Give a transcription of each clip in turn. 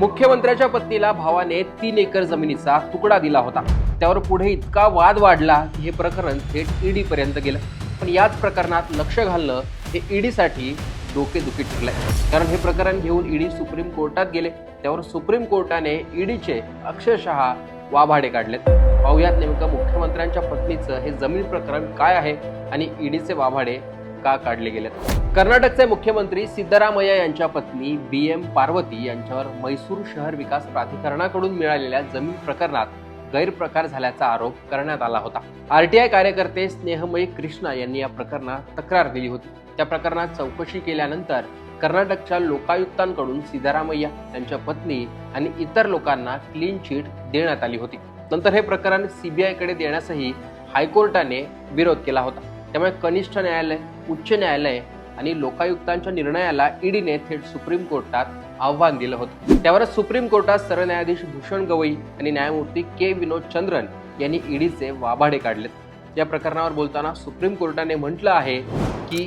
मुख्यमंत्र्याच्या पत्नीला भावाने तीन एकर जमिनीचा तुकडा दिला होता. त्यावर पुढे इतका वाद वाढला की हे प्रकरण थेट ईडी पर्यंत गेलं. पण याच प्रकरणात लक्ष घालणं हे ईडीसाठी डोकेदुखी ठरलंय. कारण हे प्रकरण घेऊन ईडी सुप्रीम कोर्टात गेले. त्यावर सुप्रीम कोर्टाने ईडीचे अक्षरशः वाभाडे काढलेत. पाहुयात नेमकं मुख्यमंत्र्यांच्या पत्नीचं हे जमीन प्रकरण काय आहे आणि ईडीचे वाभाडे का काढले गेलेत? कर्नाटकचे मुख्यमंत्री सिद्धरामय्या यांच्या पत्नी बी एम पार्वती यांच्यावर मैसूर शहर विकास प्राधिकरणाकडून मिळालेल्या जमीन प्रकरणात गैरप्रकार झाल्याचा आरोप करण्यात आला होता. आरटीआय कार्यकर्ते स्नेहमयी कृष्णा यांनी या प्रकरणात तक्रार दिली होती. त्या प्रकरणात चौकशी केल्यानंतर कर्नाटकच्या लोकायुक्तांकडून सिद्धरामय्या यांच्या पत्नी आणि इतर लोकांना क्लीन चिट देण्यात आली होती. नंतर हे प्रकरण सीबीआयकडे देण्यासही हायकोर्टाने विरोध केला होता. त्यामुळे कनिष्ठ न्यायालय उच्च न्यायालय आणि लोकायुक्तांच्या निर्णयाला ईडीने थेट सुप्रीम कोर्टात आव्हान दिलं होतं. त्यावरच सुप्रीम कोर्टात सरन्यायाधीश भूषण गवई आणि न्यायमूर्ती के विनोद चंद्रन यांनी ईडीचे वाभाडे काढलेत. या प्रकरणावर बोलताना सुप्रीम कोर्टाने म्हटलं आहे की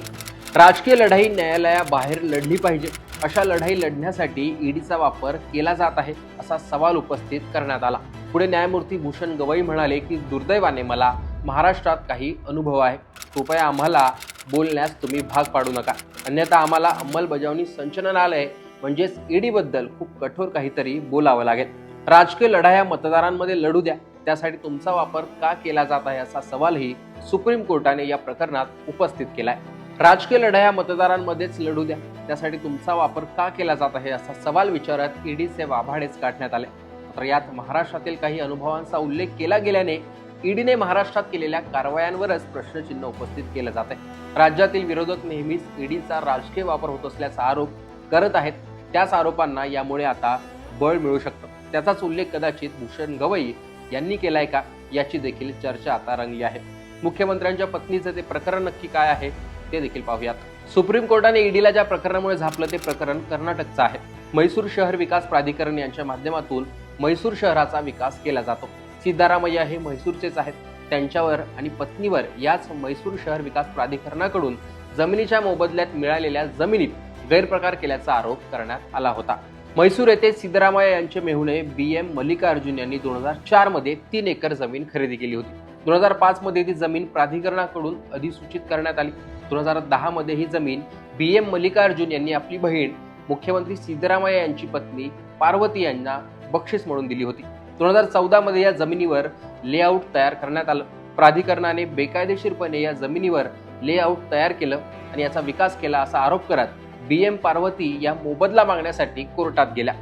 राजकीय लढाई न्यायालयाबाहेर लढली पाहिजे. अशा लढाई लढण्यासाठी ईडीचा वापर केला जात आहे असा सवाल उपस्थित करण्यात आला. पुढे न्यायमूर्ती भूषण गवई म्हणाले की दुर्दैवाने मला महाराष्ट्रात काही अनुभव आहे. कृपया आम्हाला बोलण्यास तुम्ही भाग पाडू नका. अन्यथा आम्हाला अंमलबजावणी संचलनालय म्हणजेच ईडीबद्दल खूप कठोर काहीतरी बोलावं लागेल. राजकीय लढाया मतदारांमध्ये लढू द्या. त्यासाठी तुमचा वापर का केला जात आहे असा सवालही सुप्रीम कोर्टाने या प्रकरणात उपस्थित केलाय. राजकीय लढाया मतदारांमध्येच लढू द्या. त्यासाठी तुमचा वापर का केला जात आहे असा सवाल विचारत ईडीचे वाभाडेच काढण्यात आले. तर यात महाराष्ट्रातील काही अनुभवांचा उल्लेख केला गेल्याने ईडीने महाराष्ट्रात केलेल्या कारवायांवरच प्रश्नचिन्ह उपस्थित केलं जात आहे राज्यातील विरोधक नेहमीच ईडीचा राजकीय वापर होत असल्याचा आरोप करत आहेत. त्याच आरोपांना यामुळे आता बळ मिळू शकतं. त्याचाच उल्लेख कदाचित भूषण गवई यांनी केलाय का? याची देखील चर्चा आता रंगली आहे. मुख्यमंत्र्यांच्या पत्नीचं ते प्रकरण नक्की काय आहे ते देखील पाहूयात. सुप्रीम कोर्टाने ईडीला ज्या प्रकरणामुळे झापलं ते प्रकरण कर्नाटकचं आहे. म्हैसूर शहर विकास प्राधिकरण यांच्या माध्यमातून म्हैसूर शहराचा विकास केला जातो. सिद्धारामय्या हे म्हैसूरचेच आहेत. त्यांच्यावर आणि पत्नीवर याच म्हैसूर शहर विकास प्राधिकरणाकडून जमिनीच्या मोबदल्यात मिळालेल्या जमिनीत गैरप्रकार केल्याचा आरोप करण्यात आला होता. म्हैसूर येथे सिद्धरामय्या यांचे मेहुणे बी. एम. मल्लिकार्जुन यांनी दोन हजार चारमध्ये तीन एकर जमीन खरेदी केली होती. दोन हजार पाच मध्ये ती जमीन प्राधिकरणाकडून अधिसूचित करण्यात आली. दोन हजार दहा मध्ये ही जमीन बी. एम. मल्लिकार्जुन यांनी आपली बहीण मुख्यमंत्री सिद्धरामय्या यांची पत्नी पार्वती यांना बक्षीस म्हणून दिली होती. दोन हजार चौदामध्ये या जमिनीवर लेआउट तयार करण्यात आलं. प्राधिकरणाने बेकायदेशीरपणे या जमिनीवर लेआउट तयार केलं आणि याचा विकास केला असा आरोप करत बी एम पार्वती या मोबदला मागण्यासाठी कोर्टात गेल्या.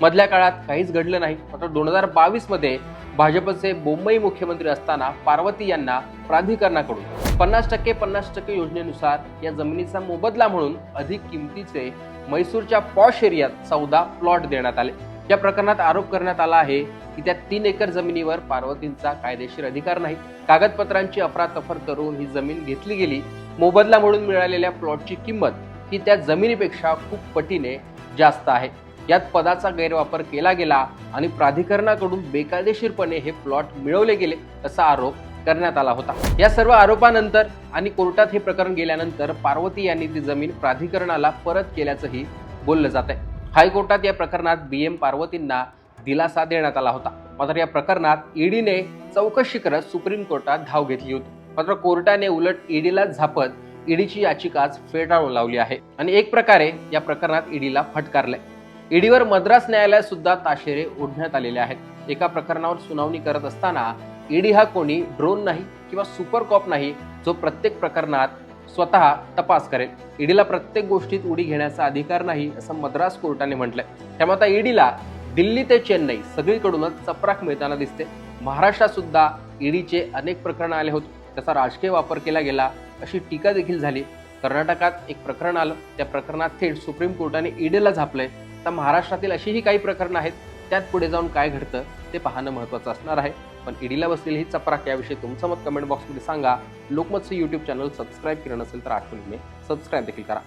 मधल्या काळात काहीच घडलं नाही. मात्र दोन हजार बावीसमध्ये भाजपचे मुंबई मुख्यमंत्री असताना पार्वती यांना प्राधिकरणाकडून पन्नास टक्के पन्नास टक्के योजनेनुसार या जमिनीचा मोबदला म्हणून अधिक किमतीचे म्हैसूरच्या पॉश एरियात चौदा प्लॉट देण्यात आले. या प्रकरणात आरोप करण्यात आला आहे की त्या तीन एकर जमिनीवर पार्वतींचा कायदेशीर अधिकार नाही. कागदपत्रांची अफरातफर करून ही जमीन घेतली गेली. मोबदला म्हणून मिळालेल्या प्लॉटची किंमत ही त्या जमिनीपेक्षा खूप पटीने जास्त आहे. यात पदाचा गैरवापर केला गेला आणि प्राधिकरणाकडून बेकायदेशीरपणे हे प्लॉट मिळवले गेले असा आरोप करण्यात आला होता. या सर्व आरोपानंतर आणि कोर्टात हे प्रकरण गेल्यानंतर पार्वती यांनी ती जमीन प्राधिकरणाला परत केल्याचंही बोललं जात आहे हायकोर्टात या प्रकरणात बी एम पार्वतींना दिलासा देण्यात आला होता. मात्र या प्रकरणात ईडीने चौकशी करत सुप्रीम कोर्टात धाव घेतली होती. मात्र कोर्टाने उलट ईडीला झापत ईडीची याचिकाच फेटाळून लावली आहे. आणि एक प्रकारे या प्रकरणात ईडीला फटकारलंय. ईडीवर मद्रास न्यायालयात सुद्धा ताशेरे ओढण्यात आलेले आहेत. एका प्रकरणावर सुनावणी करत असताना ईडी हा कोणी ड्रोन नाही किंवा सुपर कॉप नाही जो प्रत्येक प्रकरणात स्वतः तपास करेल. ईडीला प्रत्येक गोष्टीत उडी घेण्याचा अधिकार नाही असं मद्रास कोर्टाने म्हटलंय. त्यामुळे आता ईडीला दिल्ली ते चेन्नई सगळीकडूनच चपराक मिळताना दिसते. महाराष्ट्रात सुद्धा ईडीचे अनेक प्रकरणं आले होते. त्याचा राजकीय वापर केला गेला अशी टीका देखील झाली. कर्नाटकात एक प्रकरण आलं. त्या प्रकरणात थेट सुप्रीम कोर्टाने ईडीला झापलंय. तर महाराष्ट्रातील अशीही काही प्रकरणं आहेत. त्यात पुढे जाऊन काय घडतं ते पाहणं महत्त्वाचं असणार आहे. पण ईडीला बसलेली ही चपराक याविषयी तुमचं मत कमेंट बॉक्समध्ये सांगा. लोकमतचं यूट्यूब चॅनल सबस्क्राईब केलं नसेल तर आठवणीने सबस्क्राईब देखील करा.